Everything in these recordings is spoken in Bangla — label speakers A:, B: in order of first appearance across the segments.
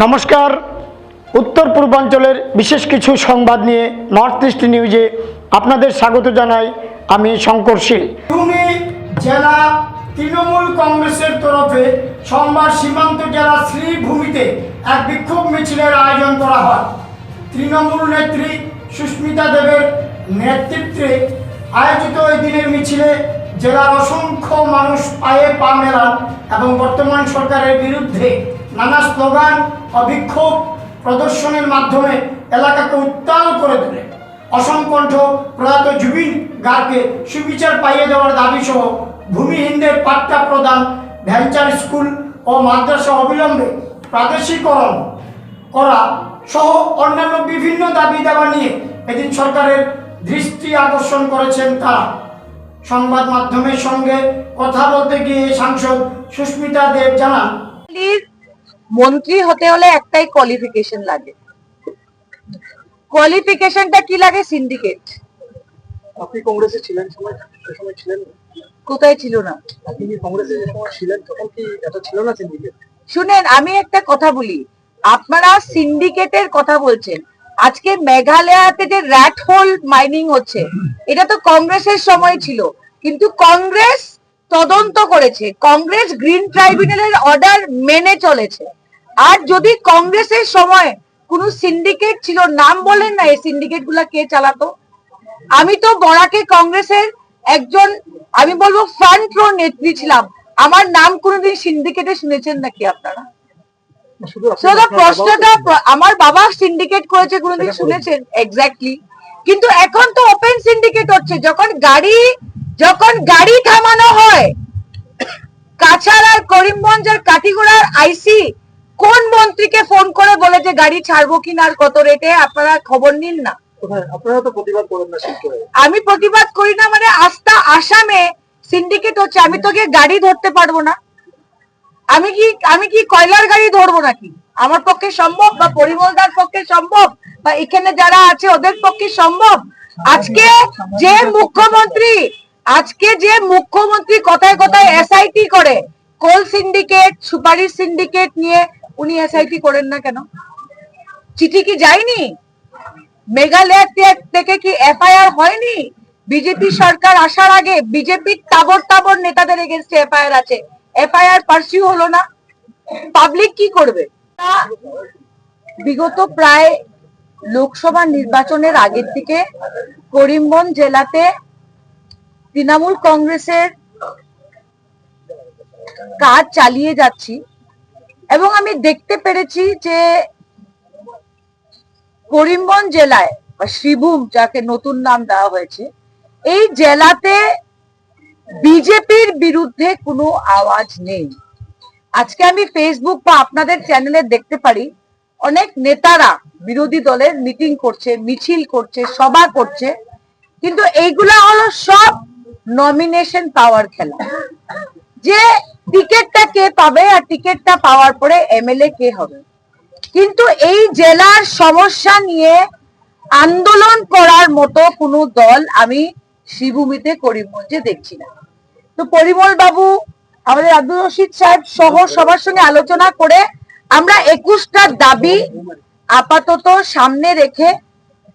A: নমস্কার। উত্তর পূর্বাঞ্চলের বিশেষ কিছু সংবাদ নিয়ে নর্থ ইস্ট নিউজে আপনাদের স্বাগত জানাই আমি শঙ্কর শীল।
B: জেলা তৃণমূল কংগ্রেসের তরফে সোমবার সীমান্ত জেলা শ্রীভূমিতে এক বিক্ষোভ মিছিলের আয়োজন করা হয়। তৃণমূল নেত্রী সুস্মিতা দেবের নেতৃত্বে আয়োজিত এই দিনের মিছিলে জেলার অসংখ্য মানুষ পায়ে পা মেলান এবং বর্তমান সরকারের বিরুদ্ধে নানা স্লোগান বিক্ষোভ প্রদর্শনের মাধ্যমে এলাকাকে উত্তাল করে তোলে। অসংকণ্ঠ প্রয়াত জুবিন গার্গকে সুবিচার পাইয়ে দেওয়ার দাবি সহ ভূমিহীনদের পাট্টা প্রদান ভেঞ্চার স্কুল ও মাদ্রাসা অবিলম্বে প্রাদেশিকরণ করা সহ অন্যান্য বিভিন্ন দাবি দাবা নিয়ে এদিন সরকারের দৃষ্টি আকর্ষণ করেছেন তারা। সংবাদ মাধ্যমের সঙ্গে কথা বলতে গিয়ে সাংসদ সুস্মিতা দেব জানান
C: মন্ত্রী হতে হলে একটাই কোয়ালিফিকেশন লাগে। কোয়ালিফিকেশনটা কি লাগে? সিন্ডিকেট
D: আপনি কংগ্রেসে ছিলেন সময় সময় ছিলেন
C: কোথায় ছিল না?
D: আপনি কংগ্রেসে যে সময় ছিলেন তখন কি এত ছিল না সিন্ডিকেট
C: শুনেন আমি একটা কথা বলি। আপনারা সিন্ডিকেটের কথা বলছেন। আজকে মেঘালয়াতে যে র্যাট হোল মাইনিং হচ্ছে এটা তো কংগ্রেসের সময় ছিল। কিন্তু কংগ্রেস তদন্ত করেছে। কংগ্রেস গ্রিন ট্রাইব্যুনালের অর্ডার মেনে চলেছে। আর যদি কংগ্রেসের সময় কোনো সিন্ডিকেট ছিল, নাম বলেন না এই সিন্ডিকেটগুলা কে চালাতো? আমি তো বড়াকে কংগ্রেসের একজন, আমি বলব ফ্রন্ট রো নেত্রী ছিলাম। আমার নাম কোনোদিন সিন্ডিকেটে শুনেছেন নাকি আপনারা? প্রশ্নটা আমার বাবা সিন্ডিকেট করেছে, কোনোদিন শুনেছেন? এক্স্যাক্টলি কিন্তু এখন তো ওপেন সিন্ডিকেট হচ্ছে। যখন গাড়ি যখন গাড়ি থামানো হয় কাছাড় আর করিমগঞ্জ আর কাটিগড়ার আইসি কোন মন্ত্রীকে ফোন করে বলেছে গাড়ি ছাড়বো কিনা আর কত রেটে আপনারা খবর নিন না।
D: আপনারা তো প্রতিবাদ করেন না
C: আমি প্রতিবাদ করি না মানে আস্থা আসামে সিন্ডিকেট হচ্ছে। আমি তো গিয়ে গাড়ি ধরতে পারব না। আমি কি আমি কি কয়লার গাড়ি ধরবো নাকি? আমার পক্ষে সম্ভব বা পরিমলদার পক্ষে সম্ভব বা এখানে যারা আছে ওদের পক্ষে সম্ভব? আজকে যে মুখ্যমন্ত্রী আজকে যে মুখ্যমন্ত্রী কথায় কথায় এসআইটি করে কোল সিন্ডিকেট সুপারিশ সিন্ডিকেট নিয়ে উনি এসআইটি করেন না কেন? চিঠি কি যায়নি? মেঘালয় থেকে কি এফআইআর হয়নি? বিজেপি সরকার আসার আগে বিজেপির তাবর তাবর নেতাদের এগেনস্টে এফআইআর আছে। এফআইআর পারসিউ হলো না। পাবলিক কি করবে? বিগত প্রায় লোকসভা নির্বাচনের আগের থেকে করিমগঞ্জ জেলাতে তৃণমূল কংগ্রেসের কাজ চালিয়ে যাচ্ছি। এবং আমি দেখতে পেরেছি যে করিমগঞ্জ জেলায়, বা শ্রীভূম যাকে নতুন নাম দেওয়া হয়েছে, এই জেলাতে বিজেপির বিরুদ্ধে কোনো আওয়াজ নেই। আজকে আমি ফেসবুক বা আপনাদের চ্যানেলে দেখতে পারি, অনেক নেতারা বিরোধী দলের মিটিং করছে, মিছিল করছে, সভা করছে, কিন্তু এইগুলা হলো সব নমিনেশন পাওয়ার খেলা। যে টিকিটটা কে পাবে আর টিকিটটা পাওয়ার পরে এমএলএ কে হবে। কিন্তু এই জেলার সমস্যা নিয়ে আন্দোলন করার মতো কোনো দল আমি শ্রীভূমিতে করিমগঞ্জে দেখছি না। তো পরিমল বাবু, আমাদের আব্দুল রশিদ সাহেব সহ সবার সঙ্গে আলোচনা করে আমরা একুশটা দাবি আপাতত সামনে রেখে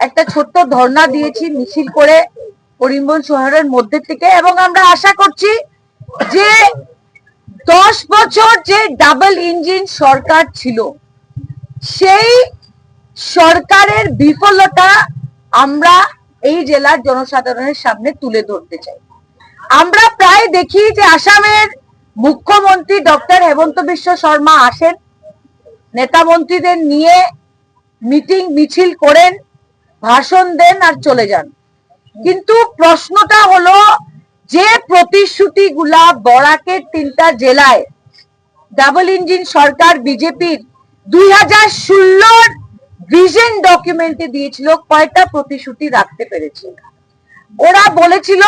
C: একটা ছোট্ট ধর্ণা দিয়েছি মিছিল করে করিমগঞ্জ শহরের মধ্যে থেকে এবং আমরা আশা করছি যে দশ বছর যে ডাবল ইঞ্জিন সরকার ছিল, সেই সরকারের বিফলতা আমরা এই জেলার জনসাধারণের সামনে তুলে ধরতে চাই। আমরা প্রায় দেখি যে আসামের মুখ্যমন্ত্রী ডক্টর হেমন্ত বিশ্ব শর্মা আসেন, নেতা মন্ত্রীদের নিয়ে মিটিং, মিছিল করেন, ভাষণ দেন আর চলে যান। কিন্তু প্রশ্নটা হলো যে প্রতিশ্রুতি গুলা বরাকের তিনটা জেলায় ডাবল ইঞ্জিন সরকার বিজেপির দুই হাজার ষোলোর ডকুমেন্টে দিয়েছিল, কয়টা প্রতিশ্রুতি রাখতে ওরা বলেছিল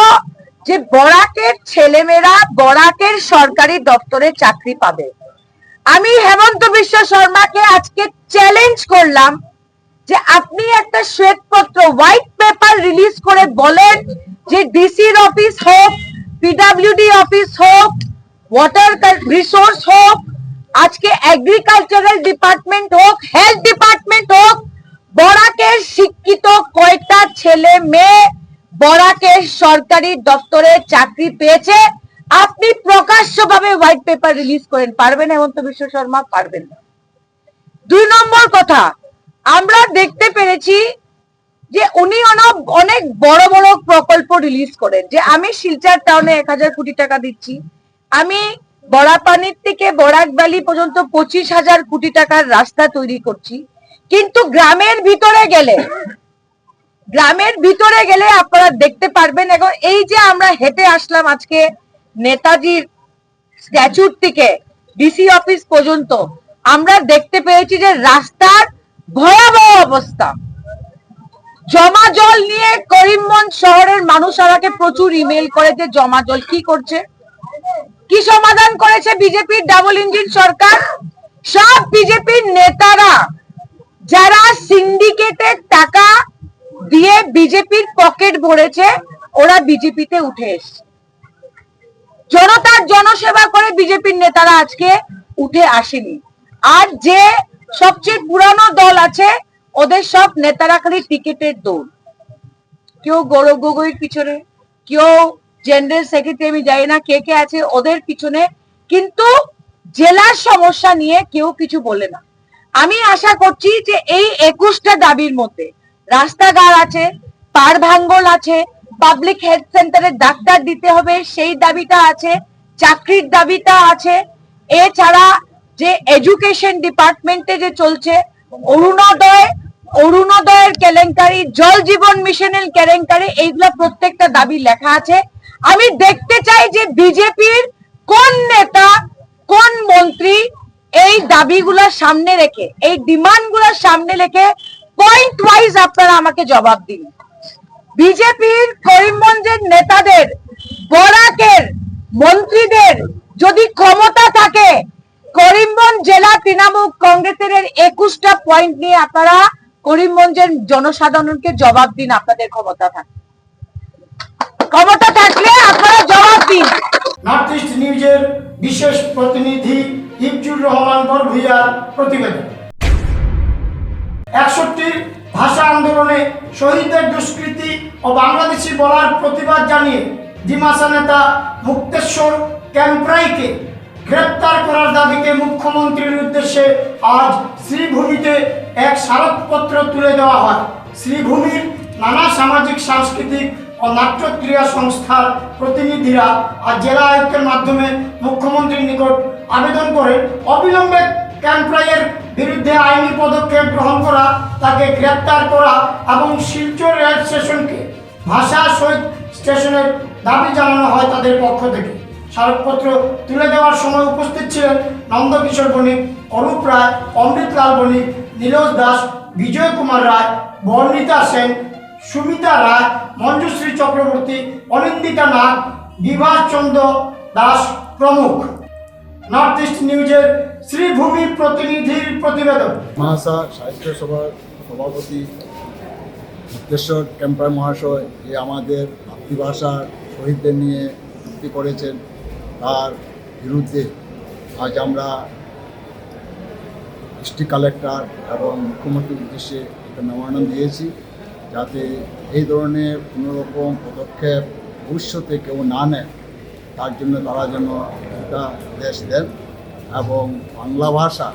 C: যে বরাকের ছেলেমেয়েরা বরাকের সরকারি দপ্তরে চাকরি পাবে। আমি হেমন্ত বিশ্ব শর্মাকে আজকে চ্যালেঞ্জ করলাম যে আপনি একটা শ্বেতপত্র হোয়াইট পেপার রিলিজ করে বলেন যে ডিসির অফিস হোক পিডাব্লিউডি অফিস হোক ওয়াটার রিসোর্স হোক, আজকে এগ্রিকালচারাল ডিপার্টমেন্ট হোক হেলথ ডিপার্টমেন্ট হোক বরাকের শিক্ষিত কয়েকটা ছেলে মেয়ে বরাকের সরকারি দপ্তরে চাকরি পেয়েছে, আপনি প্রকাশ্যভাবে হোয়াইট পেপার রিলিজ করেন, পারবেন হেমন্ত বিশ্ব শর্মা, পারবেন না। দুই নম্বর কথা, আমরা দেখতে পেরেছি যে উনি অনেক অনেক বড় বড় প্রকল্প রিলিজ করেন। যে আমি শিলচর টাউনে এক হাজার কোটি টাকা দিচ্ছি। আমি বড়াপানির থেকে বরাক ভ্যালি পর্যন্ত পঁচিশ হাজার কোটি টাকার রাস্তা তৈরি করছি। কিন্তু গ্রামের ভিতরে গেলে, গ্রামের ভিতরে গেলে আপনারা দেখতে পারবেন এখন এই যে আমরা হেঁটে আসলাম আজকে নেতাজির স্ট্যাচুর থেকে ডিসি অফিস পর্যন্ত, আমরা দেখতে পেয়েছি যে রাস্তার ভয়াবহ অবস্থা। জমা জল নিয়ে করিমগঞ্জ শহরের মানুষ আমাকে প্রচুর ইমেল করে যে জমা জল কি করছে। কি সমাধান করেছে বিজেপির ডাবল ইঞ্জিন সরকার? সব বিজেপির নেতারা, যারা সিন্ডিকেটের টাকা দিয়ে বিজেপির পকেট ভরেছে, ওরা বিজেপিতে উঠে এসছে। জনতার জনসেবা করে বিজেপির নেতারা আজকে উঠে আসেনি। আর যে সবচেয়ে পুরানো দল আছে ওদের সব নেতারা খালি টিকিটের দৌড় কেউ গৌরব গগৈর পিছনে, কেউ জেনারেল সেক্রেটারি আমি জানি না কে কে আছে ওদের পিছনে, কিন্তু জেলার সমস্যা নিয়ে কেউ কিছু বলে না। আমি আশা করছি যে এই একুশটা দাবির মধ্যে রাস্তাঘাট আছে, পার ভাঙ্গল আছে পাবলিক হেলথ সেন্টারে ডাক্তার দিতে হবে, সেই দাবিটা আছে, চাকরির দাবিটা আছে। এছাড়া যে এডুকেশন ডিপার্টমেন্টে যে চলছে, অরুণোদয় অরুণোদয়ের কেলেঙ্কারি, জল জীবন মিশনের কেলেঙ্কারি, এইগুলো প্রত্যেকটা দাবি লেখা আছে। আমি দেখতে চাই যে বিজেপির কোন নেতা, কোন মন্ত্রী এই দাবিগুলোর সামনে রেখে, এই ডিমান্ডগুলোর সামনে রেখে পয়েন্ট ওয়াইজ আপনারা আমাকে জবাব দিন। বিজেপির করিমগঞ্জের নেতাদের, বরাকের, মন্ত্রীদের যদি ক্ষমতা থাকে, করিমগঞ্জ জেলা তৃণমূল কংগ্রেসের একুশটা পয়েন্ট নিয়ে আপনারা করিমগঞ্জের জনসাধারণকে জবাব দিন, আপনাদের ক্ষমতা থাকে। ক্ষমতা থাকলে আপনারা জবাব দিন।
B: নর্থ নিউজের বিশেষ প্রতিনিধি রহমান প্রতিবেদন। ভাষা আন্দোলনে শহীদদের দুষ্কৃতি ও বাংলাদেশি বলার প্রতিবাদ জানিয়ে ডিমাসা নেতা মুক্তেশ্বর ক্যাম্প্রাইকে গ্রেপ্তার করার দাবিতে মুখ্যমন্ত্রীর উদ্দেশ্যে আজ শ্রীভূমিতে এক স্মারকপত্র তুলে দেওয়া হয়। শ্রীভূমির নানা সামাজিক, সাংস্কৃতিক ও নাট্যক্রিয়া সংস্থার প্রতিনিধিরা আর জেলা আয়ুক্তের মাধ্যমে মুখ্যমন্ত্রীর নিকট আবেদন করে অবিলম্বে ক্যাম্প্রাইয়ের বিরুদ্ধে আইনি পদক্ষেপ গ্রহণ করা, তাকে গ্রেপ্তার করা এবং শিলচর রেল স্টেশনকে ভাষা শহীদ স্টেশনের দাবি জানানো হয় তাদের পক্ষ থেকে। স্মারকপত্র তুলে দেওয়ার সময় উপস্থিত ছিলেন নন্দকিশোর বণিক, অরূপ রায়, অমৃতলাল বণিক নীরজ দাস, বিজয় কুমার রায়, বর্ণিতা সেন, সুমিতা রায়, মঞ্জুশ্রী চক্রবর্তী, অনিন্দিতা নাগ, বিভাস চন্দ্র দাস প্রমুখ। নর্থ ইস্ট নিউজের শ্রীভূমি প্রতিনিধির প্রতিবেদন।
E: মহাশা, সাহিত্য সভার সভাপতি মুক্তেশ্বর ক্যাম্পার মহাশয়, যে আমাদের মাতৃভাষার শহীদদের নিয়ে মুক্তি করেছেন, তার বিরুদ্ধে আজ আমরা ডিস্ট্রিক্ট কালেক্টর এবং মুখ্যমন্ত্রীর উদ্দেশ্যে একটা মেমোরান্ডাম দিয়েছি যাতে এই ধরনের কোনো রকম পদক্ষেপ ভবিষ্যতে কেউ না নেয়, তার জন্য তারা যেন একটা দেশ দেন এবং বাংলা ভাষা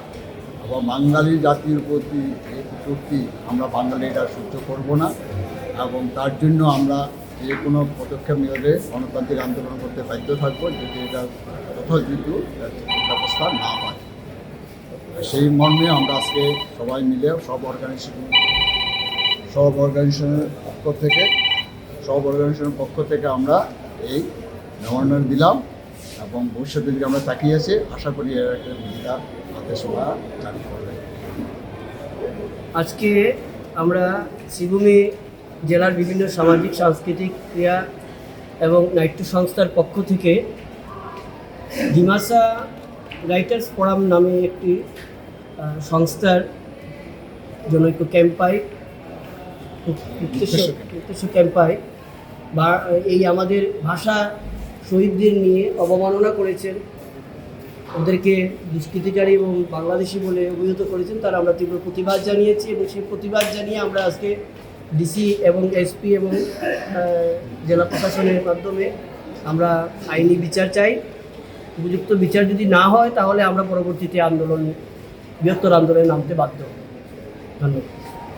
E: এবং বাঙালি জাতির প্রতি এই কটূক্তি আমরা বাঙালিরা সহ্য করব না এবং তার জন্য আমরা যে কোনো পদক্ষেপ নিলে গণতান্ত্রিক আন্দোলন করতে বাধ্য থাকব যদি এটা যথাযথ ব্যবস্থা না হয় সেই মর্মে আমরা আজকে সবাই মিলে সব অর্গানাইজেশন সব অর্গানাইজেশনের পক্ষ থেকে সব অর্গানাইজেশনের পক্ষ থেকে আমরা এই মেমোরান্ডাম দিলাম এবং ভবিষ্যতের দিকে আমরা তাকিয়ে আছি। আশা করি এর একটা ভূমিকা হাতে সোনা জারি করবে।
F: আজকে আমরা শ্রীভূমি জেলার বিভিন্ন সামাজিক, সাংস্কৃতিক ক্রিয়া এবং নাট্য সংস্থার পক্ষ থেকে ডিমাসা রাইটার্স ফোরাম নামে একটি সংস্থার জনৈক ক্যাম্পাই উদ্দেশ্য ক্যাম্পাই, বা এই আমাদের ভাষা শহীদদের নিয়ে অবমাননা করেছেন, ওদেরকে দুষ্কৃতিকারী এবং বাংলাদেশি বলে অভিহিত করেছেন, তারা আমরা তীব্র প্রতিবাদ জানিয়েছি এবং সেই প্রতিবাদ জানিয়ে আমরা আজকে ডিসি এবং এসপি এবং জেলা প্রশাসনের মাধ্যমে আমরা আইনি বিচার চাই। উপযুক্ত বিচার যদি না হয়, তাহলে আমরা পরবর্তীতে আন্দোলন বৃহত্তর আন্দোলনে নামতে বাধ্য। ধন্যবাদ